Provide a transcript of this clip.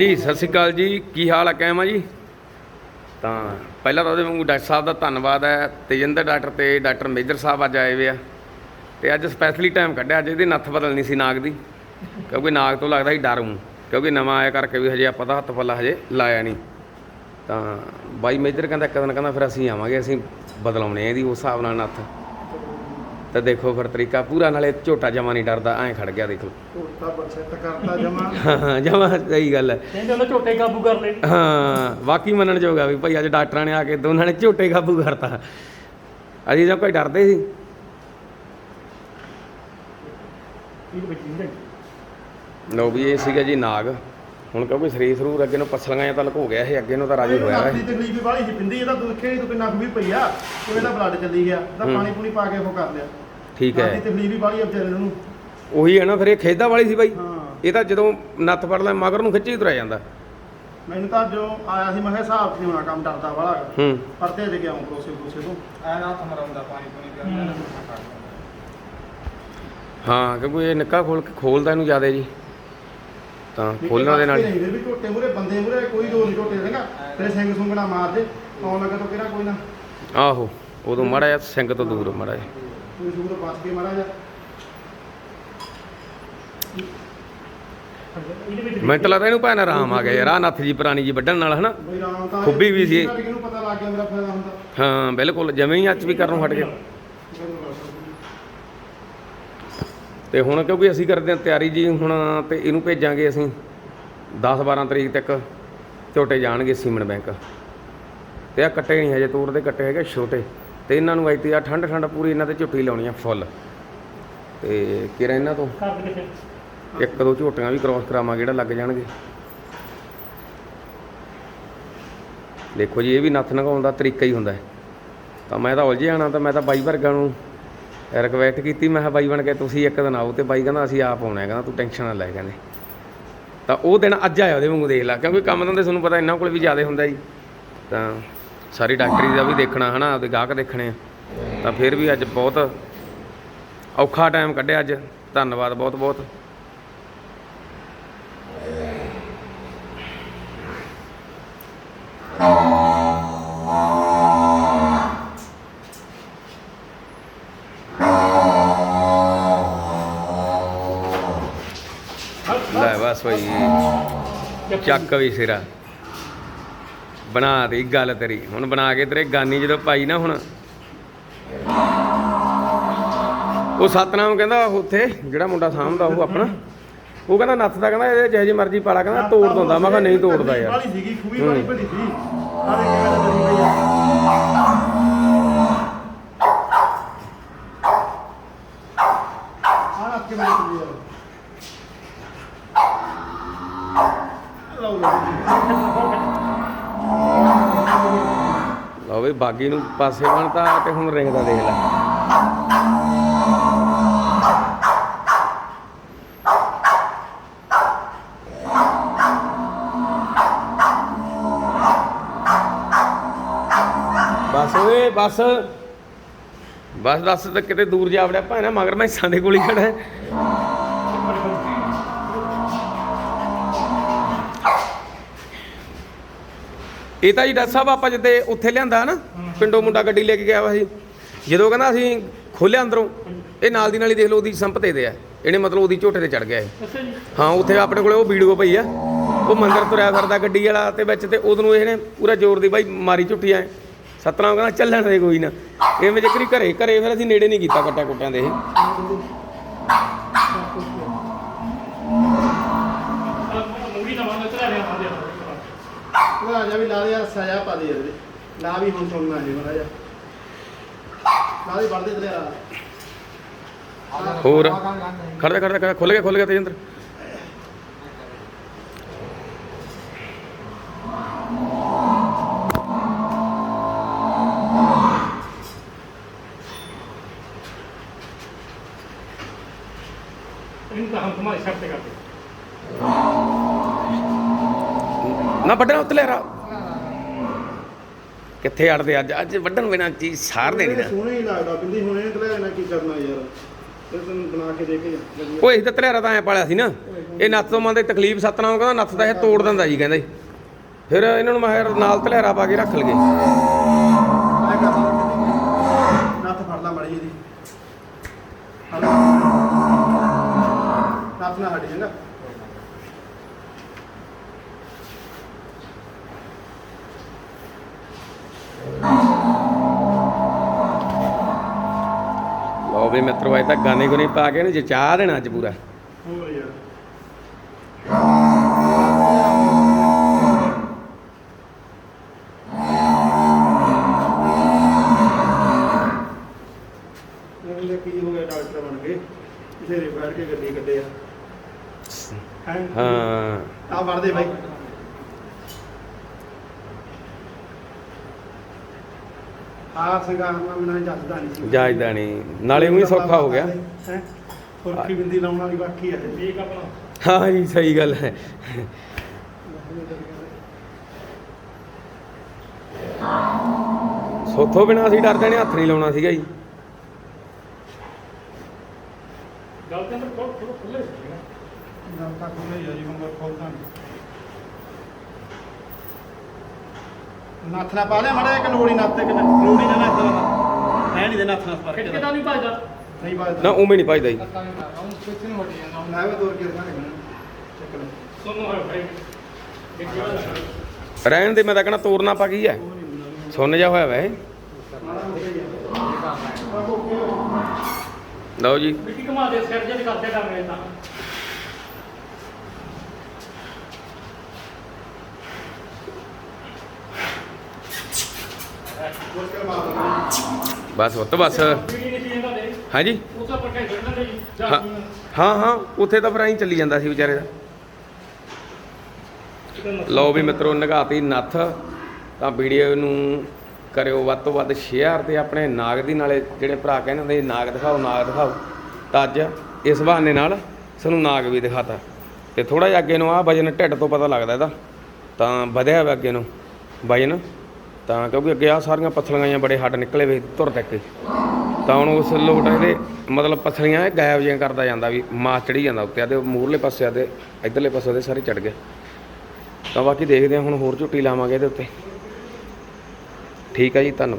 ਜੀ, ਸਤਿ ਸ਼੍ਰੀ ਅਕਾਲ ਜੀ। ਕੀ ਹਾਲ ਆ? ਹੈ ਆ ਜੀ? ਤਾਂ ਪਹਿਲਾਂ ਤਾਂ ਉਹਦੇ ਵਾਂਗੂ ਡਾਕਟਰ ਸਾਹਿਬ ਦਾ ਧੰਨਵਾਦ ਹੈ ਤੇਜਿੰਦਰ ਡਾਕਟਰ ਤੇ ਡਾਕਟਰ ਮੇਜਰ ਸਾਹਿਬ ਅੱਜ ਆਏ ਵੇ ਆ। ਤੇ ਅੱਜ ਸਪੈਸ਼ਲੀ ਟਾਈਮ ਕੱਢਿਆ, ਅੱਜ ਇਹਦੀ ਨੱਥ ਬਦਲਣੀ ਸੀ ਨਾਗ ਦੀ। ਕਿਉਂਕਿ ਨਾਗ ਤੋਂ ਲੱਗਦਾ ਸੀ ਡਰ ਮੂੰ ਕਿਉਂਕਿ ਨਵਾਂ ਆਇਆ ਕਰਕੇ ਵੀ ਹਜੇ ਆਪਾਂ ਤਾਂ ਹੱਥ ਪੱਲਾ ਹਜੇ ਲਾਇਆ ਨਹੀਂ। ਤਾਂ ਬਾਈ ਮੇਜਰ ਕਹਿੰਦਾ, ਇੱਕ ਦਿਨ ਕਹਿੰਦਾ ਫਿਰ ਅਸੀਂ ਆਵਾਂਗੇ, ਅਸੀਂ ਬਦਲਾਉਣੇ ਆ ਇਹਦੀ, ਉਸ ਹਿਸਾਬ ਨਾਲ ਨੱਥ। ਤਾਂ ਦੇਖੋ ਫਿਰ ਤਰੀਕਾ ਪੂਰਾ ਨਾਲੇ ਝੋਟਾ ਜਮਾ ਨਹੀਂ ਡਰਦਾ ਐਂ ਖੜ ਗਿਆ ਦੇਖ ਲਓ। ਝੋਟਾ ਬਰਸੈਟ ਕਰਤਾ ਜਮਾ। ਹਾਂ ਜਮਾ ਸਹੀ ਗੱਲ ਹੈ। ਕਹਿੰਦੇ ਉਹਨੇ ਝੋਟੇ ਕਾਬੂ ਕਰ ਲਏ। ਹਾਂ ਵਾਕਈ ਮੰਨਣ ਜੋਗਾ ਵੀ ਭਾਈ ਅੱਜ ਡਾਕਟਰਾਂ ਨੇ ਆ ਕੇ ਦੋਨਾਂ ਨੇ ਝੋਟੇ ਕਾਬੂ ਕਰਤਾ। ਅਸੀਂ ਤਾਂ ਕੋਈ ਡਰਦੇ ਸੀ। ਇਹ ਵਿੱਚ ਨਹੀਂ ਲੋ ਵੀ ਇਹ ਸੀਗਾ ਜੀ ਨਾਗ। ਹੁਣ ਕਿਉਂਕਿ ਸਰੀਰ ਸਰੂਰ ਅੱਗੇ ਨੂੰ ਪਸਲੀਆਂ ਜਾਂ ਤਾਂ ਲੁਕੋ ਗਿਆ ਇਹ ਅੱਗੇ ਨੂੰ ਤਾਂ ਰਾਜੀ ਹੋਇਆ ਹੈ ਤਕਲੀਫ ਵੀ ਬਾਹਲੀ ਸੀ ਪਿੰਦੀ ਇਹਦਾ ਦੁੱਧ ਖੇੜੀ ਤੋਂ ਕਿੰਨਾ ਕੁ ਵੀ ਪਈ ਆ ਉਹ ਇਹਦਾ ਬਲੱਡ ਚੱਲੀ ਗਿਆ ਤਾਂ। ਪਾਣੀ ਪੂਣੀ ਪਾ ਕੇ ਉਹ ਕਰ ਲਿਆ। ਠੀਕ ਹੈ। ਤਕਲੀਫ ਵੀ ਬਾਹਲੀ ਆ ਵਿਚਾਰੇ ਨੂੰ। ਉਹੀ ਹੈ ਨਾ ਫਿਰ ਇਹ ਖੇਦਾ ਵਾਲੀ ਸੀ ਬਾਈ। ਹਾਂ। ਇਹ ਤਾਂ ਜਦੋਂ ਨੱਥ ਫੜ ਲੈ ਮਗਰ ਨੂੰ ਖਿੱਚੀ ਤੁਰਿਆ ਜਾਂਦਾ। ਮੈਨੂੰ ਤਾਂ ਜੋ ਆਇਆ ਸੀ ਮੈਂ ਕਿਹਾ ਹਿਸਾਬ 'ਚ ਨਹੀਂ ਹੋਣਾ ਕੰਮ ਡਰਦਾ ਵਾਲਾ। ਹੂੰ। ਪਰ ਤੇ ਦੇ ਗਿਆ ਹਾਂ ਕੋਸੇ ਕੋਸੇ ਤੋਂ। ਐ ਨਾ ਮਰਾਉਂਦਾ ਪਾਣੀ ਪੂਣੀ ਪਿਆਉਂਦਾ ਨਾ ਕੁਛ ਕਰਦਾ ਹਾਂ ਕਿਉਂਕਿ ਇਹ ਨਿੱਕਾ ਖੋਲ ਕੇ ਖੋਲਦਾ ਇਹਨੂੰ ਜ਼ਿਆਦਾ ਜੀ। ਤਾਂ ਖੋਲਣ ਦੇ ਨਾਲ ਨਹੀਂ ਵੀ ਝੋਟੇ ਮੂਰੇ ਬੰਦੇ ਮੂਰੇ ਕੋਈ ਦੋ ਨਹੀਂ ਝੋਟੇ ਦੇਗਾ ਤੇਰੇ ਸਿੰਘ ਸੁੰਗਣਾ ਮਾਰ ਦੇ ਆਉਣ ਲੱਗਾ ਤਾਂ ਕਿਹੜਾ ਕੋਈ ਨਾ। ਆਹੋ ਉਦੋਂ ਮਾੜਾ ਜਿਹਾ ਸਿੰਘ ਤੋਂ ਦੂਰ ਮਾੜਾ ਜਿਹਾ। ਕੋਈ ਸੁੰਗਰ ਬਚ ਕੇ ਮਾਰਾ ਜਾ ਇਹਦੇ ਵਿੱਚ ਤਾਂ ਲੱਗਦਾ ਇਹਨੂੰ ਭੈਣ ਆਰਾਮ ਆ ਗਿਆ ਯਾਰ। ਆ ਨੱਥ ਜੀ ਪੁਰਾਣੀ ਜੀ ਵੱਢਣ ਨਾਲ ਹਨਾ? ਬਈ ਰਾਮ ਤਾਂ ਖੁੱਬੀ ਵੀ ਸੀ। ਕਿਹਨੂੰ ਪਤਾ ਲੱਗ ਗਿਆ ਮੇਰਾ ਫਾਇਦਾ ਹੁੰਦਾ ਹਾਂ ਬਿਲਕੁਲ ਜਿਵੇਂ ਹੀ ਅੱਜ ਵੀ ਕਰਨੋਂ ਹਟ ਗਿਆ। ਤੇ ਹੁਣ ਕਿਉਂਕਿ ਅਸੀਂ ਕਰਦੇ ਹਾਂ ਤਿਆਰੀ ਜੀ ਹੁਣ ਤੇ ਇਹਨੂੰ ਭੇਜਾਂਗੇ ਅਸੀਂ 10 12 ਤਰੀਕ ਤੱਕ। ਝੋਟੇ ਜਾਣਗੇ ਸੀਮਨ ਬੈਂਕ। ਤੇ ਆ ਕੱਟੇ ਨਹੀਂ ਹਜੇ ਤੂਰ ਦੇ ਕੱਟੇ ਹੈਗੇ ਛੋਟੇ। ਤੇ ਇਹਨਾਂ ਨੂੰ ਐਤੀ ਆ ਠੰਡ ਠੰਡ ਪੂਰੀ ਇਹਨਾਂ ਤੇ ਝੁੱਟੀ ਲਾਉਣੀ ਆ ਫੁੱਲ। ਤੇ ਕਿਰਾ ਇਹਨਾਂ ਤੋਂ? ਇੱਕ ਦੋ ਝੋਟੀਆਂ ਵੀ ਕ੍ਰਾਸ ਕਰਾਵਾਂਗੇ ਜਿਹੜਾ ਲੱਗ ਜਾਣਗੇ? ਦੇਖੋ ਜੀ ਇਹ ਵੀ ਨੱਥ ਨਗਾਉਣ ਦਾ ਤਰੀਕਾ ਹੀ ਹੁੰਦਾ ਹੈ। ਤਾਂ ਮੈਂ ਤਾਂ ਉਲਝ ਜਾਣਾ ਤਾਂ ਮੈਂ ਤਾਂ ਬਾਈ ਵਰਗਾ ਨੂੰ ਰਿਕਵੈਸਟ ਕੀਤੀ ਮੈਂ ਕਿਹਾ ਬਾਈ ਬਣ ਕੇ ਤੁਸੀਂ ਇੱਕ ਦਿਨ ਆਓ ਤੇ ਬਾਈ ਕਹਿੰਦਾ ਅਸੀਂ ਆਪ ਆਉਣਾ ਹੈ ਕਹਿੰਦਾ ਤੂੰ ਟੈਨਸ਼ਨ ਨਾ ਲੈ ਕਹਿੰਦੇ। ਤਾਂ ਉਹ ਦਿਨ ਅੱਜ ਆਇਆ ਉਹਦੇ ਵਾਂਗੂ ਦੇਖ ਲਾ ਕਿਉਂਕਿ ਕੰਮ ਧੰਦੇ ਤੁਹਾਨੂੰ ਪਤਾ ਇਹਨਾਂ ਕੋਲ ਵੀ ਜ਼ਿਆਦਾ ਹੁੰਦਾ ਜੀ। ਤਾਂ ਸਾਰੀ ਡਾਕਟਰੀ ਦਾ ਵੀ ਦੇਖਣਾ ਹਨਾ, ਆਪਦੇ ਗਾਹਕ ਦੇਖਣੇ ਆ। ਤਾਂ ਫਿਰ ਵੀ ਅੱਜ ਬਹੁਤ ਔਖਾ ਟਾਈਮ ਕੱਢਿਆ ਅੱਜ। ਧੰਨਵਾਦ ਬਹੁਤ ਬਹੁਤ। ਲੈ ਬਸ ਭਾਈ ਚੱਕ ਵੀ ਸਿਰਾ। ਬਣਾ ਦੇ ਗੱਲ ਤੇਰੀ। ਹੁਣ ਬਣਾ ਕੇ ਤੇਰੇ ਗਾਨੀ ਜਦੋਂ ਪਾਈ ਨਾ ਹੁਣ। ਉਹ ਸਤਨਾਮ ਕਹਿੰਦਾ ਉੱਥੇ ਜਿਹੜਾ ਮੁੰਡਾ ਸਾਂਭਦਾ ਉਹ ਆਪਣਾ। ਉਹ ਕਹਿੰਦਾ ਨੱਥ ਦਾ ਕਹਿੰਦਾ ਇਹ ਜਿਹੇ ਜਿਹੀ ਮਰਜ਼ੀ ਪਾਲਾ ਕਹਿੰਦਾ ਤੋੜ ਦਿੰਦਾ। ਮੈਂ ਕਿਹਾ ਨਹੀਂ ਤੋੜਦਾ ਯਾਰ। ਬਾਲੀ ਸੀਗੀ ਖੂਬੀ। ਵਾਲੀ ਭਲੀ ਸੀ ਆਹ ਕਿਵੇਂ ਦਾ ਦਰੀ ਪਈ ਆ ਆਹ ਰੱਖ ਕੇ ਮੇਰੇ ਕੋਲ ਯਾਰ ਲਓ ਲਓ ਬਾਗੀ ਨੂੰ ਪਾਸੇ ਬਣਤਾ ਤੇ ਹੁਣ ਰਿੰਗ ਦਾ ਦੇਖ ਲੈ ਬਸ ਓਏ, ਬਸ ਬਸ ਦੱਸ ਤੇ ਕਿਤੇ ਦੂਰ ਜਾ ਵੜਿਆ ਭਾਣਾ, ਮਗਰ ਮੈਂ ਦੇ ਕੋਲ ਹੀ ਖੜਾ ਹੈ। ਇਹ ਤਾਂ ਜੀ ਡਾਕਟਰ ਸਾਹਿਬ ਆਪਾਂ ਜਿੱਦੇ ਉੱਥੇ ਲਿਆਂਦਾ ਨਾ, ਪਿੰਡੋਂ ਮੁੰਡਾ ਗੱਡੀ ਲੈ ਕੇ ਗਿਆ ਵਾ ਸੀ ਜਦੋਂ ਕਹਿੰਦਾ ਅਸੀਂ ਖੋਲਿਆ ਅੰਦਰੋਂ, ਇਹ ਨਾਲ ਦੀ ਨਾਲ ਹੀ ਦੇਖ ਲਓ ਉਹਦੀ ਸੰਪ ਤੇ ਦੇ ਆ। ਇਹਨੇ ਮਤਲਬ ਉਹਦੀ ਝੋਟੇ ਤੇ ਚੜ ਗਿਆ ਇਹ। ਹਾਂ, ਉੱਥੇ ਆਪਣੇ ਕੋਲੇ ਉਹ ਵੀਡੀਓ ਪਈ ਆ। ਉਹ ਮੰਦਰ ਤੁਰਿਆ ਫਿਰਦਾ ਗੱਡੀ ਵਾਲਾ ਤੇ ਵਿੱਚ ਤੇ ਉਦੋਂ ਇਹਨੇ ਪੂਰਾ ਜ਼ੋਰ ਦੀ ਬਾਈ ਮਾਰੀ ਝੁੱਟੀ ਐ। ਸਤਨਾਮ ਕਹਿੰਦਾ ਚੱਲਣ ਦੇ ਕੋਈ ਨਾ। ਇਹ ਵਿੱਚ ਕਰੀ ਘਰੇ ਘਰੇ ਫਿਰ ਅਸੀਂ ਨੇੜੇ ਨਹੀਂ ਕੀਤਾ ਕੱਟਾ ਕੁੱਟਾਂ ਦੇ ਇਹ ਮੂਵੀ ਨਾ ਬੰਦ ਚਲਾ ਰਿਹਾ ਆਂਦੇ ਆ ਰਾਜਾ ਵੀ ਲਾ ਦੇ ਯਾਰ ਸਜ਼ਾ ਪਾ ਦੇ ਯਾਰ ਲਾ ਵੀ ਹੁਣ ਸੁਣਨਾ ਜੀ ਮਰਾ ਜਾ ਦੇ ਵੜਦੇ ਤੇ ਯਾਰ ਹੋਰ। ਖੜਦਾ ਖੜਦਾ ਖੜਦਾ ਖੁੱਲ ਗਿਆ ਖੁੱਲ ਗਿਆ ਤੇਜਿੰਦਰ। ਇਹਨੂੰ ਤਾਂ ਹਮ ਤੁਹਾਡੀ ਸ਼ਰਤ ਕਰਦੇ ਨਾ ਵੱਢਣਾ ਉੱਤੇ ਲੈ ਰਾ ਕਿੱਥੇ ਅੜਦੇ ਅੱਜ? ਅੱਜ ਵੱਢਣ ਬਿਨਾ ਚੀਜ਼ ਸਾਰਦੇ ਨਹੀਂ ਨਾ। ਸੋਹਣਾ ਹੀ ਲੱਗਦਾ ਬਿੰਦੀ ਹੁਣੇ ਤੇ ਲੈਣਾ ਕੀ ਕਰਨਾ ਯਾਰ? ਤੇ ਤੈਨੂੰ ਬਣਾ ਕੇ ਦੇ ਕੇ ਜਾ ਓਏ ਅਸੀਂ ਤਾਂ ਤਲੇਰਾ ਤਾਂ ਐ ਪਾਲਿਆ ਸੀ ਨਾ। ਇਹ ਨੱਥ ਤੋਂ ਮੰਨਦੇ ਤਕਲੀਫ ਸਤਨਾਮ ਕਹਿੰਦਾ ਨੱਥ ਦਾ ਇਹ ਤੋੜ ਦਿੰਦਾ ਜੀ ਕਹਿੰਦੇ। ਫਿਰ ਇਹਨਾਂ ਨੂੰ ਮੈਂ ਕਿਹਾ ਨਾਲ ਧਲੇਰਾ ਪਾ ਕੇ ਰੱਖ ਲਗੇ ਲਓ ਵੀ ਮਿੱਤਰੋ ਅੱਜ ਤਾਂ ਗਾਣੇ ਗੁਣੇ ਪਾ ਕੇ ਇਹਨੂੰ ਜਚਾ ਦੇਣਾ ਅੱਜ ਪੂਰਾ। ਹੋਰ ਯਾਰ ਕੀ ਹੋ ਗਿਆ ਡਾਕਟਰ ਬਣ ਗਏ ਬਥੇਰੇ ਬੈਠ ਕੇ ਗੱਡੀ ਕੱਢੇ ਆ। ਹੈਂ? ਆ ਵੜਦੇ ਬਾਈ। ਆ ਜੱਜਦਾ ਨਹੀਂ ਸੀ। ਜਾਇਦਾ ਨਹੀਂ। ਨਾਲੇ ਉਹੀ ਸੌਖਾ ਹੋ ਗਿਆ। ਹੈਂ? ਸੁਰਖੀ ਬਿੰਦੀ ਲਾਉਣ ਵਾਲੀ ਬਾਕੀ ਹੈ ਠੀਕ ਆਪਣਾ ਹਾਂ ਜੀ ਸਹੀ ਗੱਲ ਹੈ। ਸੋਥੋਂ ਬਿਨਾ ਅਸੀਂ ਡਰਦੇ ਨੇ ਹੱਥ ਨਹੀਂ ਲਾਉਣਾ ਸੀਗਾ ਜੀ। ਗੱਲ ਤੇ ਅੰਦਰ ਥੋੜਾ ਖੁੱਲੇ ਸੀ ਨਾ ਜਦ ਤੱਕ ਉਹਨੇ ਜੀ ਹੁਣ ਖੋਲਦਾ ਨਹੀਂ। ਨੱਥ ਨਾ ਪਾ ਲਿਆ ਮੜਾ ਇੱਕ ਲੋੜੀ ਨੱਥ ਤੇ ਕਿ ਲੋੜੀ ਨਾ ਨੱਥ ਹੈ ਨਹੀਂ ਦੇ ਨੱਥ ਨਾਲ ਪਰ ਖਿੱਚ ਕੇ ਤਾਂ ਨਹੀਂ ਭਜਦਾ? ਨਹੀਂ ਬਾਤ ਨਾ ਉਵੇਂ ਨਹੀਂ ਭਜਦਾ। ਜੀ ਨਾ। ਵੀ ਤੋਰ ਕੇ ਸਾਰੇ ਚੱਕ ਲੈ। ਸੁਣੋ ਹੋਏ ਭਾਈ। ਇੱਕ ਜਿਹੜਾ ਰਹਿਣ ਦੇ ਮੈਂ ਤਾਂ ਕਹਣਾ ਤੋੜਨਾ ਪਾ ਕੀ ਹੈ? ਸੁੰਨ ਜਾ ਹੋਇਆ ਵੈ ਲਓ ਜੀ। ਮਿੱਟੀ ਘਮਾ ਦੇ ਸਿਰ ਜੇ ਕਰਦੇ ਡਾਂਗੇ ਤਾਂ। ਦਿੰਦਾ ਬਸ ਉੱਤ ਬਸ। ਹਾਂਜੀ? ਹਾਂ ਹਾਂ ਹਾਂ, ਉੱਥੇ ਤਾਂ ਫਿਰ ਐਂ ਚੱਲੀ ਜਾਂਦਾ ਸੀ ਵਿਚਾਰੇ ਦਾ। ਲਓ ਵੀ ਮਿੱਤਰੋ, ਨਗਾਤੀ ਨੱਥ। ਤਾਂ ਵੀਡੀਓ ਨੂੰ ਕਰਿਓ ਵੱਧ ਤੋਂ ਵੱਧ ਸ਼ੇਅਰ ਤੇ ਆਪਣੇ ਨਾਗ ਦੀ, ਨਾਲੇ ਜਿਹੜੇ ਭਰਾ ਕਹਿੰਦੇ ਹੁੰਦੇ ਨਾਗ ਦਿਖਾਓ ਨਾਗ ਦਿਖਾਓ। ਤਾਂ ਅੱਜ ਇਸ ਬਹਾਨੇ ਨਾਲ ਸਾਨੂੰ ਨਾਗ ਵੀ ਦਿਖਾਤਾ। ਤੇ ਥੋੜਾ ਜਿਹਾ ਅੱਗੇ ਨੂੰ ਆ ਵਜਨ ਢਿੱਡ ਤੋਂ ਪਤਾ ਲੱਗਦਾ ਇਹਦਾ। ਤਾਂ ਵਧਿਆ ਵਾ ਅੱਗੇ ਨੂੰ ਵਜਨ। ਤਾਂ ਕਿਉਂਕਿ ਅੱਗੇ ਆ ਸਾਰੀਆਂ ਪੱਥਲੀਆਂ ਜਿਹੀਆਂ ਬੜੇ ਹੱਡ ਨਿਕਲੇ ਵੇ ਧੁਰ ਤੱਕ ਤਾਂ ਹੁਣ ਉਸ ਲੋਟ ਇਹਦੇ ਮਤਲਬ ਪੱਥਲੀਆਂ ਇਹ ਗਾਇਬ ਜਿਹੀਆਂ ਕਰਦਾ ਜਾਂਦਾ ਵੀ ਮਾਸ ਚੜੀ ਜਾਂਦਾ ਉੱਤੇ ਆਦੇ ਮੂਰਲੇ ਪਾਸੇ ਆਦੇ ਇਧਰਲੇ ਪਾਸੇ ਦੇ ਸਾਰੇ ਚੜ ਗਏ। ਤਾਂ ਬਾਕੀ ਦੇਖਦੇ ਹਾਂ ਹੁਣ ਹੋਰ ਝੁੱਟੀ ਲਾਵਾਂਗੇ ਇਹਦੇ ਉੱਤੇ। ਠੀਕ ਹੈ ਜੀ, ਧੰਨਵਾਦ।